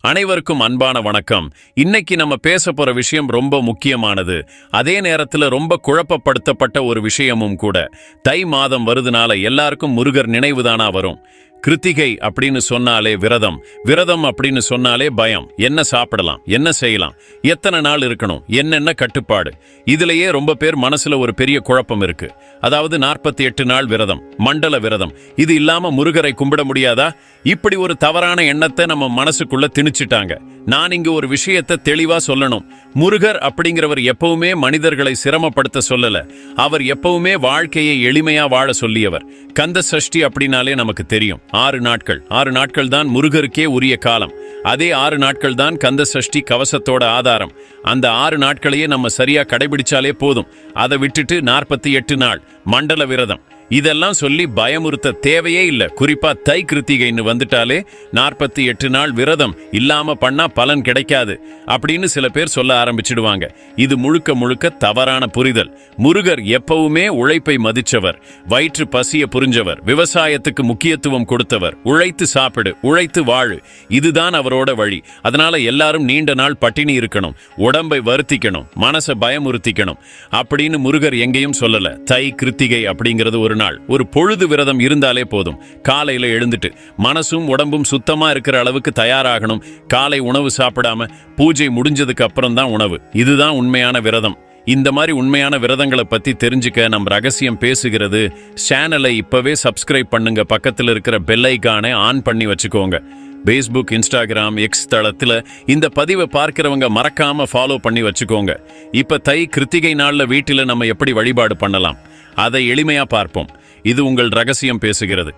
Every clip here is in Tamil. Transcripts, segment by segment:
அனைவருக்கும் அன்பான வணக்கம். இன்னைக்கு நம்ம பேச போற விஷயம் ரொம்ப முக்கியமானது. அதே நேரத்துல ரொம்ப குழப்பப்படுத்தப்பட்ட ஒரு விஷயமும் கூட. தை மாதம் வருதுனால எல்லாருக்கும் முருகர் நினைவுதானா வரும். கிருத்திகை அப்படின்னு சொன்னாலே விரதம் விரதம் அப்படின்னு சொன்னாலே பயம். என்ன சாப்பிடலாம் என்ன செய்யலாம் எத்தனை நாள் இருக்கணும் என்னென்ன கட்டுப்பாடு. இதுலயே ரொம்ப பேர் மனசுல ஒரு பெரிய குழப்பம் இருக்கு. அதாவது நாற்பத்தி எட்டு நாள் விரதம் மண்டல விரதம். இது இல்லாம முருகரை கும்பிட முடியாதா? இப்படி ஒரு தவறான எண்ணத்தை நம்ம மனசுக்குள்ள திணிச்சிட்டாங்க. நான் இங்க ஒரு விஷயத்தை தெளிவா சொல்லணும். முருகர் அப்படிங்கிறவர் எப்பவுமே மனிதர்களை சிரமப்படுத்த சொல்லல. அவர் எப்பவுமே வாழ்க்கையை எளிமையா வாழ சொல்லியவர். கந்த சஷ்டி அப்படின்னாலே நமக்கு தெரியும். ஆறு நாட்கள். ஆறு நாட்கள் தான் முருகருக்கே உரிய காலம். அதே ஆறு நாட்கள் தான் கந்த சஷ்டி கவசத்தோட ஆதாரம். அந்த ஆறு நாட்களையே நம்ம சரியா கடைபிடிச்சாலே போதும். அதை விட்டுட்டு நாற்பத்தி எட்டு நாள் மண்டல விரதம். இதெல்லாம் சொல்லி பயமுறுத்த தேவையே இல்ல. குறிப்பா தை கிருத்திகைன்னு வந்துட்டாலே நாற்பத்தி எட்டு நாள் விரதம் இல்லாம பண்ணா பலன் கிடைக்காது அப்படின்னு சில பேர் சொல்ல ஆரம்பிச்சிடுவாங்க. இது முழுக்க முழுக்க தவறான புரிதல். முருகர் எப்பவுமே உழைப்பை மதிச்சவர் வயிற்று பசிய புரிஞ்சவர் விவசாயத்துக்கு முக்கியத்துவம் கொடுத்தவர் உழைத்து சாப்பிடு உழைத்து வாழு இதுதான் அவரோட வழி. அதனால எல்லாரும் நீண்ட நாள் பட்டினி இருக்கணும் உடம்பை வருத்திக்கணும் மனசை பயமுறுத்திக்கணும் அப்படின்னு முருகர் எங்கேயும் சொல்லல. தை கிருத்திகை அப்படிங்கிறது ஒரு நாள் ஒரு பொழுது விரதம் இருந்தாலே போதும். காலையில் எழுந்துட்டு மனசும் உடம்பும் சுத்தமா இருக்கிற அளவுக்கு தயாராகணும். காலை உணவு சாப்பிடாம பூஜை முடிஞ்சதுக்கு அப்புறம் தான் உணவு. இதுதான் உண்மையான விரதம். இந்த மாதிரி உண்மையான விரதங்களை பத்தி தெரிஞ்சுக்க நம் ரகசியம் பேசுகிறது சேனலை இப்பவே சப்ஸ்கிரைப் பண்ணுங்க. பக்கத்துல இருக்கிற பெல்லைக்கானை ஆன் பண்ணி வச்சுக்கோங்க. ஃபேஸ்புக் இன்ஸ்டாகிராம் எக்ஸ் தளத்துல இந்த பதிவை பார்க்கிறவங்க மறக்காம ஃபாலோ பண்ணி வச்சுக்கோங்க. இப்ப தை கிருத்திகை நாள்ல வீட்டில் நம்ம எப்படி வழிபாடு பண்ணலாம்? அதை எளிமையா பார்ப்போம். இது உங்கள் ரகசியம் பேசுகிறது.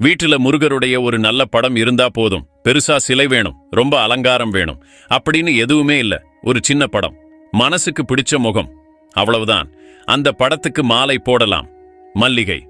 வீட்டுல முருகருடைய ஒரு நல்ல படம் இருந்தா போதும். பெருசா சிலை வேணும். ரொம்ப அலங்காரம் வேணும். அப்படின்னு எதுவுமே இல்ல. ஒரு சின்ன படம். மனசுக்கு பிடிச்ச முகம். அவ்வளவுதான். அந்த படத்துக்கு மாலை போடலாம். மல்லிகை.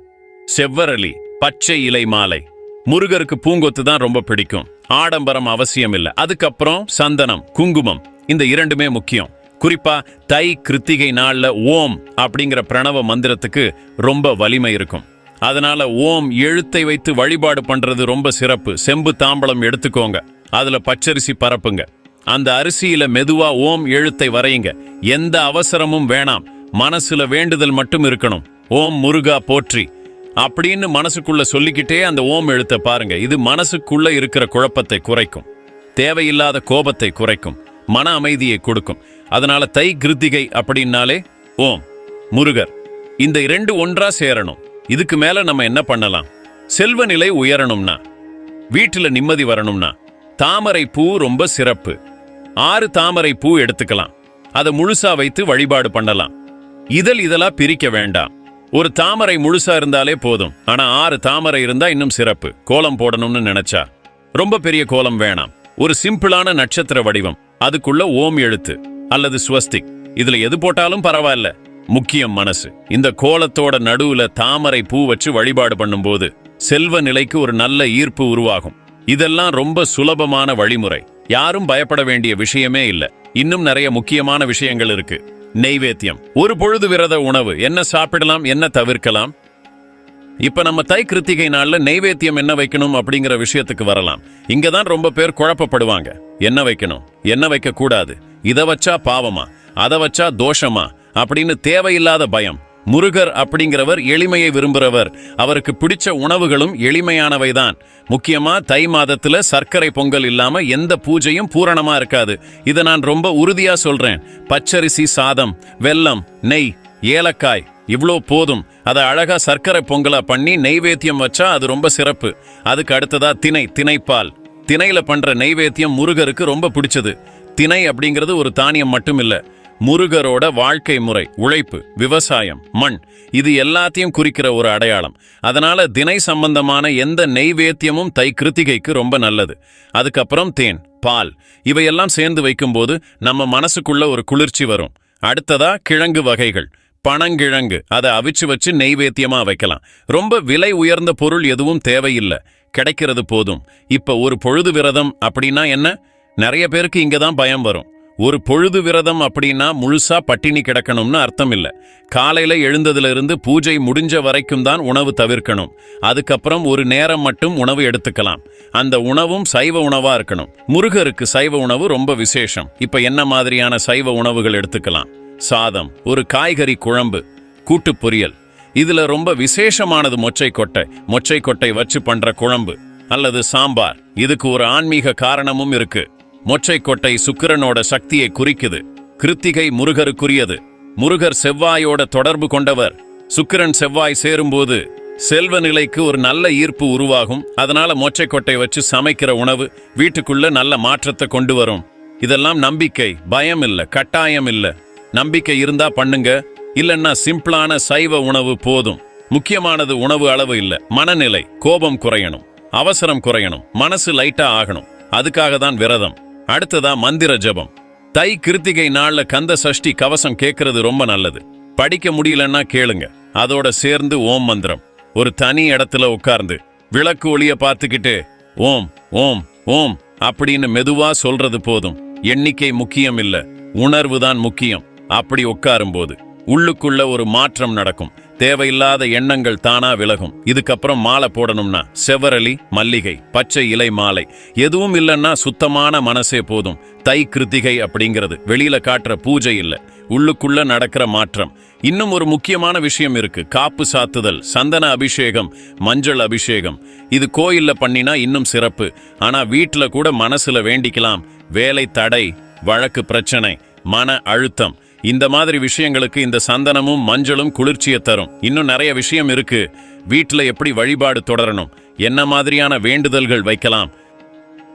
செவ்வரளி. பச்சை இலை மாலை. முருகருக்கு பூங்கொத்து தான் ரொம்ப பிடிக்கும். ஆடம்பரம் அவசியம் இல்ல அதுக்கப்புறம் சந்தனம் குங்குமம் இந்த இரண்டுமே முக்கியம். குறிப்பா தை கிருத்திகை நாள்ல ஓம் அப்படிங்கிற பிரணவ மந்திரத்துக்கு ரொம்ப வலிமை இருக்கும். அதனால ஓம் எழுத்தை வைத்து வழிபாடு பண்றது ரொம்ப சிறப்பு. செம்பு தாம்பலம் எடுத்துக்கோங்க. அதுல பச்சரிசி பரப்புங்க. அந்த அரிசியில மெதுவா ஓம் எழுத்தை வரையுங்க. எந்த அவசரமும் வேணாம். மனசுல வேண்டுதல் மட்டும் இருக்கணும். ஓம் முருகா போற்றி. அப்படின்னு மனசுக்குள்ள சொல்லிக்கிட்டே அந்த ஓம் எழுத்தை பாருங்க. இது மனசுக்குள்ள இருக்கிற குழப்பத்தை குறைக்கும். தேவையில்லாத கோபத்தை குறைக்கும். மன அமைதியை கொடுக்கும். அதனால தை கிருத்திகை அப்படின்னாலே ஓம் முருகர். இந்த இரண்டு ஒன்றா சேரணும். இதுக்கு மேல நம்ம என்ன பண்ணலாம்? செல்வ நிலை உயரணும்னா வீட்டுல நிம்மதி வரணும்னா தாமரை பூ ரொம்ப சிறப்பு. ஆறு தாமரை பூ எடுத்துக்கலாம். அதை முழுசா வைத்து வழிபாடு பண்ணலாம். இதழ் இதழா பிரிக்க வேண்டாம். ஒரு தாமரை முழுசா இருந்தாலே போதும். ஆனா ஆறு தாமரை இருந்தா இன்னும் சிறப்பு. கோலம் போடணும்னு நினைச்சா. ரொம்ப பெரிய கோலம் வேணாம். ஒரு சிம்பிளான நட்சத்திர வடிவம். அதுக்குள்ள ஓம் எழுத்து அல்லது ஸ்வஸ்திக். இதுல எது போட்டாலும் பரவாயில்ல. முக்கியம் மனசு. இந்த கோலத்தோட நடுவுல தாமரை பூ வச்சு வழிபாடு பண்ணும்போது செல்வ நிலைக்கு ஒரு நல்ல ஈர்ப்பு உருவாகும். இதெல்லாம் ரொம்ப சுலபமான வழிமுறை. யாரும் பயப்பட வேண்டிய விஷயமே இல்ல. இன்னும் நிறைய முக்கியமான விஷயங்கள் இருக்கு. நெய்வேத்தியம். ஒரு பொழுது விரத உணவு. என்ன சாப்பிடலாம் என்ன தவிர்க்கலாம்? இப்ப நம்ம தை கிருத்திகை நாள்ல நெய்வேத்தியம் என்ன வைக்கணும் அப்படிங்கிற விஷயத்துக்கு வரலாம். இங்க தான் ரொம்ப பேர் குழப்பப்படுவாங்க. என்ன வைக்கணும்? என்ன வைக்க கூடாது இதை வச்சா பாவமா? அதை வச்சா தோஷமா? அப்படின்னு தேவையில்லாத பயம். முருகர் அப்படிங்கிறவர் எளிமையை விரும்புகிறவர் அவருக்கு பிடிச்ச உணவுகளும் எளிமையானவைதான். முக்கியமா தை மாதத்துல சர்க்கரை பொங்கல் இல்லாம எந்த பூஜையும் பூரணமா இருக்காது. இதை நான் ரொம்ப உறுதியா சொல்றேன். பச்சரிசி சாதம் வெல்லம் நெய் ஏலக்காய் இவ்ளோ போதும். அதை அழகா சர்க்கரை பொங்கலா பண்ணி நெய்வேத்தியம் வச்சா அது ரொம்ப சிறப்பு. அதுக்கு அடுத்ததா திணை திணைப்பால். திணையில பண்ற நெய்வேத்தியம் முருகருக்கு ரொம்ப பிடிச்சது. திணை அப்படிங்கிறது ஒரு தானியம் மட்டும் இல்லை முருகரோட வாழ்க்கை முறை உழைப்பு விவசாயம் மண் இது எல்லாத்தையும் குறிக்கிற ஒரு அடையாளம். அதனால தினை சம்பந்தமான எந்த நெய்வேத்தியமும் தை கிருத்திகைக்கு ரொம்ப நல்லது. அதுக்கப்புறம் தேன் பால் இவையெல்லாம் சேர்ந்து வைக்கும்போது நம்ம மனசுக்குள்ள ஒரு குளிர்ச்சி வரும். அடுத்ததா கிழங்கு வகைகள். பனங்கிழங்கு அதை அவிச்சு வச்சு நெய்வேத்தியமா வைக்கலாம். ரொம்ப விலை உயர்ந்த பொருள் எதுவும் தேவையில்லை. கிடைக்கிறது போதும். இப்ப ஒரு பொழுது விரதம் அப்படின்னா என்ன? நிறைய பேருக்கு இங்க தான் பயம் வரும். ஒரு பொழுது விரதம் அப்படின்னா முழுசா பட்டினி கிடக்கணும்னு அர்த்தம் இல்லை காலையில எழுந்ததுல இருந்து பூஜை முடிஞ்ச வரைக்கும் தான் உணவு தவிர்க்கணும். அதுக்கப்புறம் ஒரு நேரம் மட்டும் உணவு எடுத்துக்கலாம். அந்த உணவும் சைவ உணவா இருக்கணும். முருகருக்கு சைவ உணவு ரொம்ப விசேஷம். இப்ப என்ன மாதிரியான சைவ உணவுகள் எடுத்துக்கலாம்? சாதம் ஒரு காய்கறி குழம்பு கூட்டுப் பொரியல். இதுல ரொம்ப விசேஷமானது மொச்சை கொட்டை. மொச்சை கொட்டை வச்சு பண்ற குழம்பு. அல்லது சாம்பார். இதுக்கு ஒரு ஆன்மீக காரணமும் இருக்கு. மொச்சை கொட்டை சுக்கிரனோட சக்தியை குறிக்குது. கிருத்திகை முருகருக்குரியது. முருகர் செவ்வாயோட தொடர்பு கொண்டவர். சுக்கிரன் செவ்வாய் சேரும்போது செல்வ நிலைக்கு ஒரு நல்ல ஈர்ப்பு உருவாகும். அதனால மொச்சை கொட்டை வச்சு சமைக்கிற உணவு வீட்டுக்குள்ள நல்ல மாற்றத்தை கொண்டு வரும். இதெல்லாம் நம்பிக்கை பயம் இல்ல கட்டாயம் இல்ல. நம்பிக்கை இருந்தா பண்ணுங்க. இல்லன்னா சிம்பிளான சைவ உணவு போதும். முக்கியமானது உணவு அளவு இல்ல மனநிலை கோபம் குறையணும். அவசரம் குறையணும் மனசு லைட்டா ஆகணும். அதுக்காக தான் விரதம். அடுத்ததா மந்திர ஜெபம். தை கிருத்திகை நாள்ல கந்த சஷ்டி கவசம் கேட்கறது ரொம்ப நல்லது. படிக்க முடியலன்னா கேளுங்க. அதோட சேர்ந்து ஓம் மந்திரம். ஒரு தனி இடத்துல உட்கார்ந்து விளக்கு ஒளிய பார்த்துக்கிட்டு ஓம் ஓம் ஓம் அப்படின்னு மெதுவா சொல்றது போதும். எண்ணிக்கை முக்கியம் இல்ல. உணர்வு தான் முக்கியம். அப்படி உட்காரும்போது உள்ளுக்குள்ள ஒரு மாற்றம் நடக்கும். தேவையில்லாத எண்ணங்கள் தானா விலகும். இதுக்கப்புறம் மாலை போடணும்னா செவ்வரளி மல்லிகை பச்சை இலை மாலை. எதுவும் இல்லைன்னா சுத்தமான மனசே போதும். தை கிருத்திகை அப்படிங்கிறது. வெளியில காட்டுற பூஜை இல்லை. உள்ளுக்குள்ள நடக்கிற மாற்றம். இன்னும் ஒரு முக்கியமான விஷயம் இருக்கு. காப்பு சாத்துதல் சந்தன அபிஷேகம் மஞ்சள் அபிஷேகம். இது கோயில்ல பண்ணினா இன்னும் சிறப்பு. ஆனா வீட்டில் கூட மனசுல வேண்டிக்கலாம். வேலை தடை வழக்கு பிரச்சனை மன அழுத்தம். இந்த மாதிரி விஷயங்களுக்கு இந்த சந்தனமும் மஞ்சளும் குளிர்ச்சியை தரும். இன்னும் நிறைய விஷயம் இருக்கு. வீட்டில் எப்படி வழிபாடு தொடரணும்? என்ன மாதிரியான வேண்டுதல்கள் வைக்கலாம்?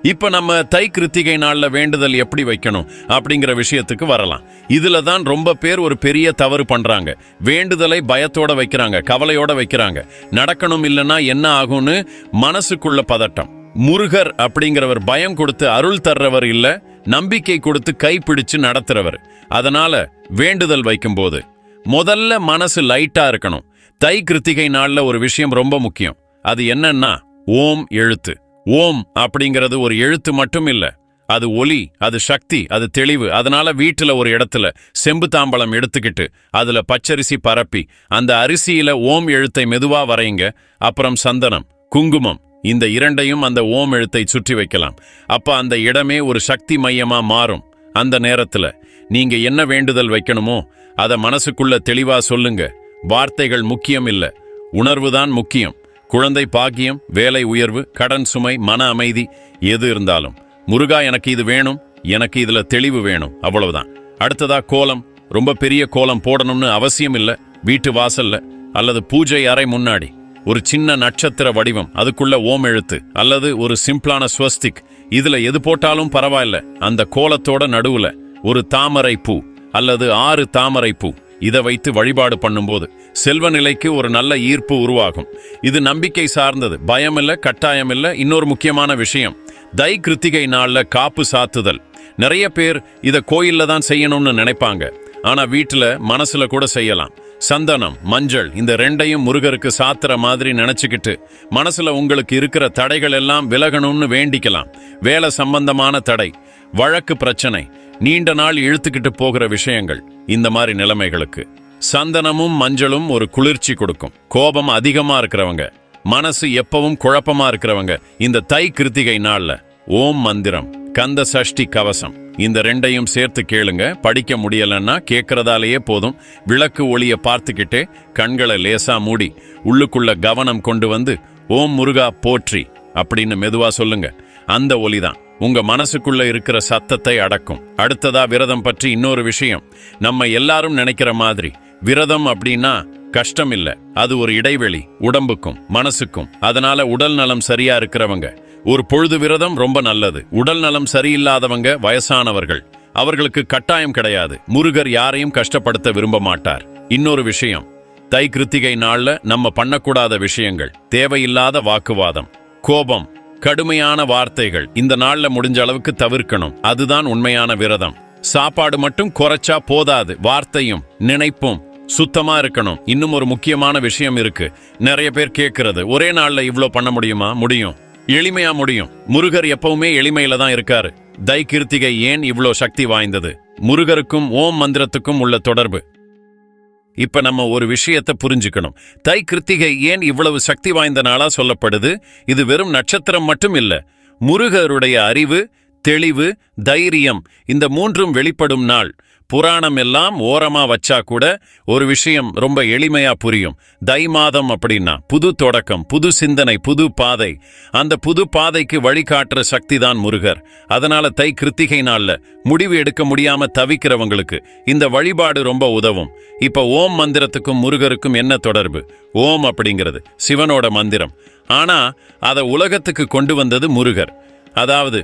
இப்ப நம்ம தை கிருத்திகை நாள்ல வேண்டுதல் எப்படி வைக்கணும்? அப்படிங்கிற விஷயத்துக்கு வரலாம். இதுல தான் ரொம்ப பேர் ஒரு பெரிய தவறு பண்றாங்க. வேண்டுதலை பயத்தோட வைக்கிறாங்க கவலையோட வைக்கிறாங்க. நடக்கணும் இல்லைன்னா என்ன ஆகும்னு மனசுக்குள்ள பதட்டம். முருகர் அப்படிங்கிறவர் பயம் கொடுத்து அருள் தர்றவர் இல்ல நம்பிக்கை கொடுத்து கைப்பிடிச்சு நடத்துறவர். அதனால வேண்டுதல் வைக்கும்போது முதல்ல மனசு லைட்டா இருக்கணும். தை கிருத்திகை நாள்ல ஒரு விஷயம் ரொம்ப முக்கியம். அது என்னன்னா ஓம் எழுத்து. ஓம் அப்படிங்கிறது ஒரு எழுத்து மட்டும் இல்ல. அது ஒலி அது சக்தி அது தெளிவு. அதனால வீட்டுல ஒரு இடத்துல செம்பு தாம்பளம் எடுத்துக்கிட்டு அதுல பச்சரிசி பரப்பி அந்த அரிசியில ஓம் எழுத்தை மெதுவா வரையுங்க. அப்புறம் சந்தனம் குங்குமம் இந்த இரண்டையும் அந்த ஓம் எழுத்தை சுற்றி வைக்கலாம். அப்ப அந்த இடமே ஒரு சக்தி மையமா மாறும். அந்த நேரத்துல நீங்க என்ன வேண்டுதல் வைக்கணுமோ அத மனசுக்குள்ள தெளிவா சொல்லுங்க. வார்த்தைகள் முக்கியம் இல்ல. உணர்வுதான் முக்கியம். குழந்தை பாக்கியம் வேலை உயர்வு கடன் சுமை மன அமைதி எது இருந்தாலும். முருகா எனக்கு இது வேணும். எனக்கு இதுல தெளிவு வேணும். அவ்வளவுதான். அடுத்ததா கோலம். ரொம்ப பெரிய கோலம் போடணும்னு அவசியம் இல்ல. வீட்டு வாசல்ல. அல்லது பூஜை அறை முன்னாடி. ஒரு சின்ன நட்சத்திர வடிவம் அதுக்குள்ள ஓம் எழுத்து அல்லது ஒரு சிம்பிளான ஸ்வஸ்திக். இதுல எது போட்டாலும் பரவாயில்ல. அந்த கோலத்தோட நடுவுல ஒரு தாமரை பூ அல்லது ஆறு தாமரை பூ இதை வைத்து வழிபாடு பண்ணும்போது செல்வ நிலைக்கு ஒரு நல்ல ஈர்ப்பு உருவாகும். இது நம்பிக்கை சார்ந்தது. பயமில்லை கட்டாயமில்லை இன்னொரு முக்கியமான விஷயம். தை கிருத்திகை நாள்ல காப்பு சாத்துதல். நிறைய பேர் இதை கோயில்ல தான் செய்யணும்னு நினைப்பாங்க. ஆனா வீட்டுல மனசுல கூட செய்யலாம். சந்தனம் மஞ்சள் இந்த ரெண்டையும் முருகருக்கு சாத்துற மாதிரி நினச்சிக்கிட்டு மனசுல உங்களுக்கு இருக்கிற தடைகள் எல்லாம் விலகணும்னு வேண்டிக்கலாம். வேலை சம்பந்தமான தடை வழக்கு பிரச்சனை நீண்ட நாள் இழுத்துக்கிட்டு போகிற விஷயங்கள் இந்த மாதிரி நிலைமைகளுக்கு. சந்தனமும் மஞ்சளும் ஒரு குளிர்ச்சி கொடுக்கும். கோபம் அதிகமா இருக்கிறவங்க மனசு எப்பவும் குழப்பமா இருக்கிறவங்க இந்த தை கிருத்திகை நாளில் ஓம் மந்திரம். கந்த சஷ்டி கவசம். இந்த ரெண்டையும் சேர்த்து கேளுங்க. படிக்க முடியலன்னா கேட்கறதாலேயே போதும். விளக்கு ஒளிய பார்த்துக்கிட்டே கண்களை லேசா மூடி உள்ளுக்குள்ள கவனம் கொண்டு வந்து ஓம் முருகா போற்றி அப்படின்னு மெதுவா சொல்லுங்க. அந்த ஒலிதான். உங்க மனசுக்குள்ள இருக்கிற சத்தத்தை அடக்கும். அடுத்ததா விரதம் பற்றி இன்னொரு விஷயம். நம்ம எல்லாரும் நினைக்கிற மாதிரி. விரதம் அப்படின்னா கஷ்டம் இல்ல அது ஒரு இடைவெளி. உடம்புக்கும் மனசுக்கும். அதனால உடல் நலம் சரியா இருக்கிறவங்க. ஒரு பொழுது விரதம் ரொம்ப நல்லது. உடல் நலம் சரியில்லாதவங்க வயசானவர்கள். அவர்களுக்கு கட்டாயம் கிடையாது. முருகர் யாரையும் கஷ்டப்படுத்த விரும்ப மாட்டார். இன்னொரு விஷயம். தை கிருத்திகை நாள்ல நம்ம பண்ணக்கூடாத விஷயங்கள். தேவையில்லாத வாக்குவாதம். கோபம். கடுமையான வார்த்தைகள். இந்த நாள்ல முடிஞ்ச அளவுக்கு தவிர்க்கணும். அதுதான் உண்மையான விரதம். சாப்பாடு மட்டும் குறைச்சா போதாது. வார்த்தையும் நினைப்பும் சுத்தமா இருக்கணும். இன்னும் ஒரு முக்கியமான விஷயம் இருக்கு. நிறைய பேர் கேட்கறது ஒரே நாள்ல இவ்ளோ பண்ண முடியுமா? முடியும். எளிமையா முடியும். முருகர் எப்பவுமே எளிமையில தான் இருக்காரு. தை கிருத்திகை ஏன் இவ்வளோ சக்தி வாய்ந்தது? முருகருக்கும் ஓம் மந்திரத்துக்கும் உள்ள தொடர்பு. இப்ப நம்ம ஒரு விஷயத்தை புரிஞ்சுக்கணும். தை கிருத்திகை ஏன் இவ்வளவு சக்தி வாய்ந்த நாளா சொல்லப்படுது? இது வெறும் நட்சத்திரம் மட்டும் இல்ல. முருகருடைய அறிவு தெளிவு தைரியம் இந்த மூன்றும் வெளிப்படும் நாள். புராணம் எல்லாம் ஓரமா வச்சா கூட ஒரு விஷயம் ரொம்ப எளிமையா புரியும். தை மாதம் அப்படின்னா புது தொடக்கம் புது சிந்தனை புது பாதை. அந்த புது பாதைக்கு வழிகாட்டுற சக்தி தான் முருகர். அதனால தை கிருத்திகை நாள்ல முடிவு எடுக்க முடியாம தவிக்கிறவங்களுக்கு இந்த வழிபாடு ரொம்ப உதவும். இப்ப ஓம் மந்திரத்துக்கும் முருகருக்கும் என்ன தொடர்பு? ஓம் அப்படிங்கிறது சிவனோட மந்திரம். ஆனா அதை உலகத்துக்கு கொண்டு வந்தது முருகர். அதாவது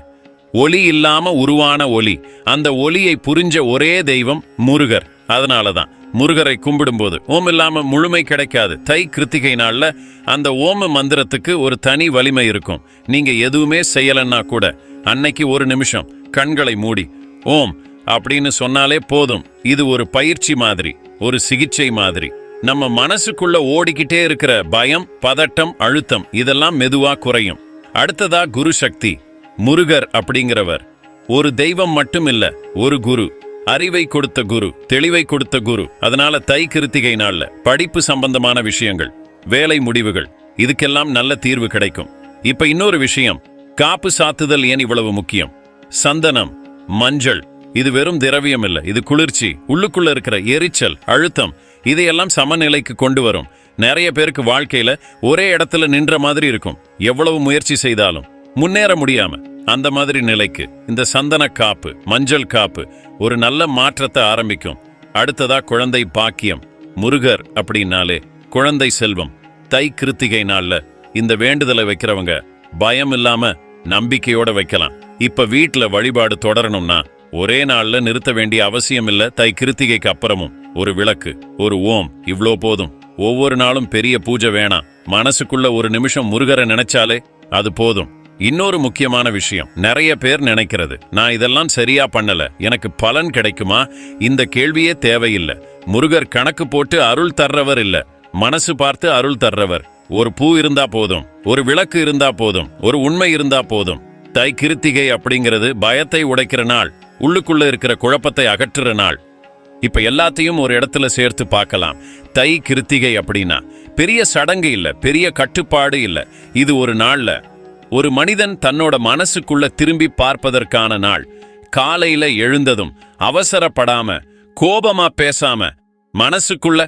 ஒளி இல்லாம உருவான ஒளி. அந்த ஒளியை புரிஞ்ச ஒரே தெய்வம் முருகர். அதனால தான் முருகரை கும்பிடும்போது ஓம் இல்லாம முழுமை கிடைக்காது. தை கிருத்திகை நாள்ல அந்த ஓம மந்திரத்துக்கு ஒரு தனி வலிமை இருக்கும். நீங்க எதுவுமே செய்யலன்னா கூட அன்னைக்கு ஒரு நிமிஷம் கண்களை மூடி ஓம் அப்படின்னு சொன்னாலே போதும். இது ஒரு பயிற்சி மாதிரி ஒரு சிகிச்சை மாதிரி. நம்ம மனசுக்குள்ள ஓடிக்கிட்டே இருக்கிற பயம் பதட்டம் அழுத்தம் இதெல்லாம் மெதுவா குறையும். அடுத்ததா குரு சக்தி. முருகர் அப்படிங்கிறவர். ஒரு தெய்வம் மட்டும் இல்ல ஒரு குரு. அறிவை கொடுத்த குரு தெளிவை கொடுத்த குரு. அதனால தை கிருத்திகை நாள்ல படிப்பு சம்பந்தமான விஷயங்கள் வேலை முடிவுகள் இதுக்கெல்லாம் நல்ல தீர்வு கிடைக்கும். இப்ப இன்னொரு விஷயம் காப்பு சாத்துதல் ஏன் இவ்வளவு முக்கியம்? சந்தனம் மஞ்சள் இது வெறும் திரவியம் இல்ல இது குளிர்ச்சி உள்ளுக்குள்ள இருக்கிற எரிச்சல் அழுத்தம் இதையெல்லாம் சமநிலைக்கு கொண்டு வரும். நிறைய பேருக்கு வாழ்க்கையில ஒரே இடத்துல நின்ற மாதிரி இருக்கும். எவ்வளவு முயற்சி செய்தாலும். முன்னேற முடியாம. அந்த மாதிரி நிலைக்கு இந்த சந்தன காப்பு மஞ்சள் காப்பு ஒரு நல்ல மாற்றத்தை ஆரம்பிக்கும். அடுத்ததா குழந்தை பாக்கியம் முருகர் அப்படின்னாலே குழந்தை செல்வம். தை கிருத்திகை நாள்ல இந்த வேண்டுதலை வைக்கிறவங்க பயம் இல்லாம நம்பிக்கையோட வைக்கலாம். இப்ப வீட்ல வழிபாடு தொடரணும்னா ஒரே நாள்ல நிறுத்த வேண்டிய அவசியம் இல்ல தை கிருத்திகைக்கு அப்புறமும். ஒரு விளக்கு ஒரு ஓம் இவ்ளோ போதும். ஒவ்வொரு நாளும் பெரிய பூஜை வேணாம். மனசுக்குள்ள ஒரு நிமிஷம் முருகரை நினைச்சாலே அது போதும். இன்னொரு முக்கியமான விஷயம். நிறைய பேர் நினைக்கிறது நான் இதெல்லாம் சரியா பண்ணல. எனக்கு பலன் கிடைக்குமா? இந்த கேள்வியே தேவையில்லை. முருகர் கணக்கு போட்டு அருள் தர்றவர் இல்ல. மனசு பார்த்து அருள் தர்றவர். ஒரு பூ இருந்தா போதும். ஒரு விளக்கு இருந்தா போதும். ஒரு உண்மை இருந்தா போதும். தை கிருத்திகை அப்படிங்கிறது பயத்தை உடைக்கிற நாள். உள்ளுக்குள்ள இருக்கிற குழப்பத்தை அகற்றுற நாள். இப்ப எல்லாத்தையும் ஒரு இடத்துல சேர்த்து பார்க்கலாம். தை கிருத்திகை அப்படின்னா பெரிய சடங்கு இல்ல. பெரிய கட்டுப்பாடு இல்ல. இது ஒரு நாள்ல ஒரு மனிதன் தன்னோட மனசுக்குள்ள திரும்பி பார்ப்பதற்கான நாள். காலையில எழுந்ததும் அவசரப்படாம கோபமா பேசாம மனசுக்குள்ள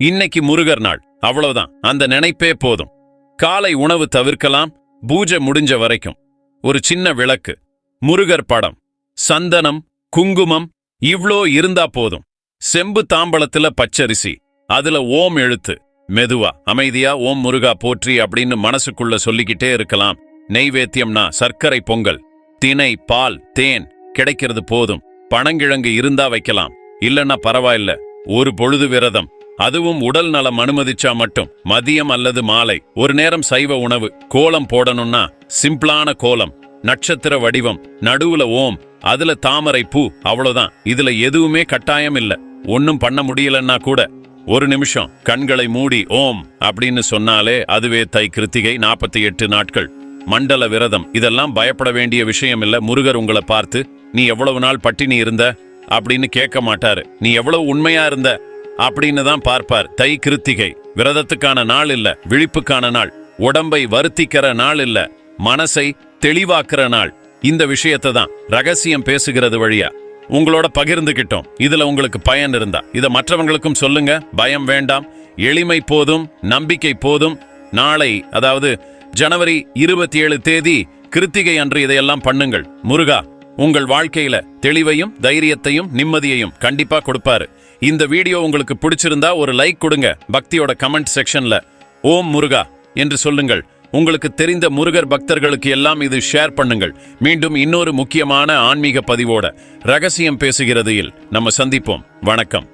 இன்னைக்கு முருகர் நாள். அவ்வளவுதான். அந்த நினைப்பே போதும். காலை உணவு தவிர்க்கலாம். பூஜை முடிஞ்ச வரைக்கும். ஒரு சின்ன விளக்கு. முருகர் படம். சந்தனம் குங்குமம் இவ்ளோ இருந்தா போதும். செம்பு தாம்பளத்துல பச்சரிசி. அதுல ஓம் எழுத்து. மெதுவா. அமைதியா ஓம் முருகா போற்றி அப்படின்னு மனசுக்குள்ள சொல்லிக்கிட்டே இருக்கலாம். நெய்வேத்தியம்னா சர்க்கரை பொங்கல். தினை பால் தேன் கிடைக்கிறது போதும். பனங்கிழங்கு இருந்தா வைக்கலாம். இல்லன்னா பரவாயில்ல. ஒரு பொழுது விரதம். அதுவும் உடல் நலம் அனுமதிச்சா மட்டும். மதியம் அல்லது மாலை. ஒரு நேரம் சைவ உணவு. கோலம் போடணும்னா சிம்பிளான கோலம். நட்சத்திர வடிவம். நடுவுல ஓம். அதுல தாமரை பூ. அவ்வளவுதான். இதுல எதுவுமே கட்டாயம் இல்ல. ஒன்னும் பண்ண முடியலன்னா கூட ஒரு நிமிஷம். கண்களை மூடி ஓம் அப்படின்னு சொன்னாலே அதுவே தை கிருத்திகை நாற்பத்தி எட்டு நாட்கள். மண்டல விரதம். இதெல்லாம் பயப்பட வேண்டிய விஷயம் இல்ல முருகர் உங்களை பார்த்து நீ எவ்வளவு நாள் பட்டினி இருந்த? அப்படின்னு கேட்க மாட்டாரு. நீ எவ்வளவு உண்மையா இருந்த? அப்படின்னு தான் பார்ப்பார். தை கிருத்திகை. விரதத்துக்கான நாள் இல்ல. விழிப்புக்கான நாள். உடம்பை வருத்திக்கிற நாள் இல்ல. மனசை தெளிவாக்குற நாள். இந்த விஷயத்தை தான் ரகசியம் பேசுகிறது வழியா. உங்களோட பகிர்ந்துகிட்டோம். இதுல உங்களுக்கு பயன் இருந்தா. இத மற்றவங்களுக்கும் சொல்லுங்க. பயம் வேண்டாம். எளிமை போதும் நம்பிக்கை போதும். நாளை அதாவது ஜனவரி இருபத்தி ஏழு தேதி கிருத்திகை அன்று இதையெல்லாம் பண்ணுங்கள். முருகா உங்கள் வாழ்க்கையில தெளிவையும் தைரியத்தையும் நிம்மதியையும் கண்டிப்பா கொடுப்பாரு. இந்த வீடியோ உங்களுக்கு பிடிச்சிருந்தா ஒரு லைக் கொடுங்க. பக்தியோட கமெண்ட் செக்ஷன்ல ஓம் முருகா என்று சொல்லுங்கள். உங்களுக்கு தெரிந்த முருகர் பக்தர்களுக்கு எல்லாம் இது ஷேர் பண்ணுங்கள். மீண்டும் இன்னொரு முக்கியமான ஆன்மீக பதிவோட ரகசியம் பேசுகிறதையில் நம்ம சந்திப்போம். வணக்கம்.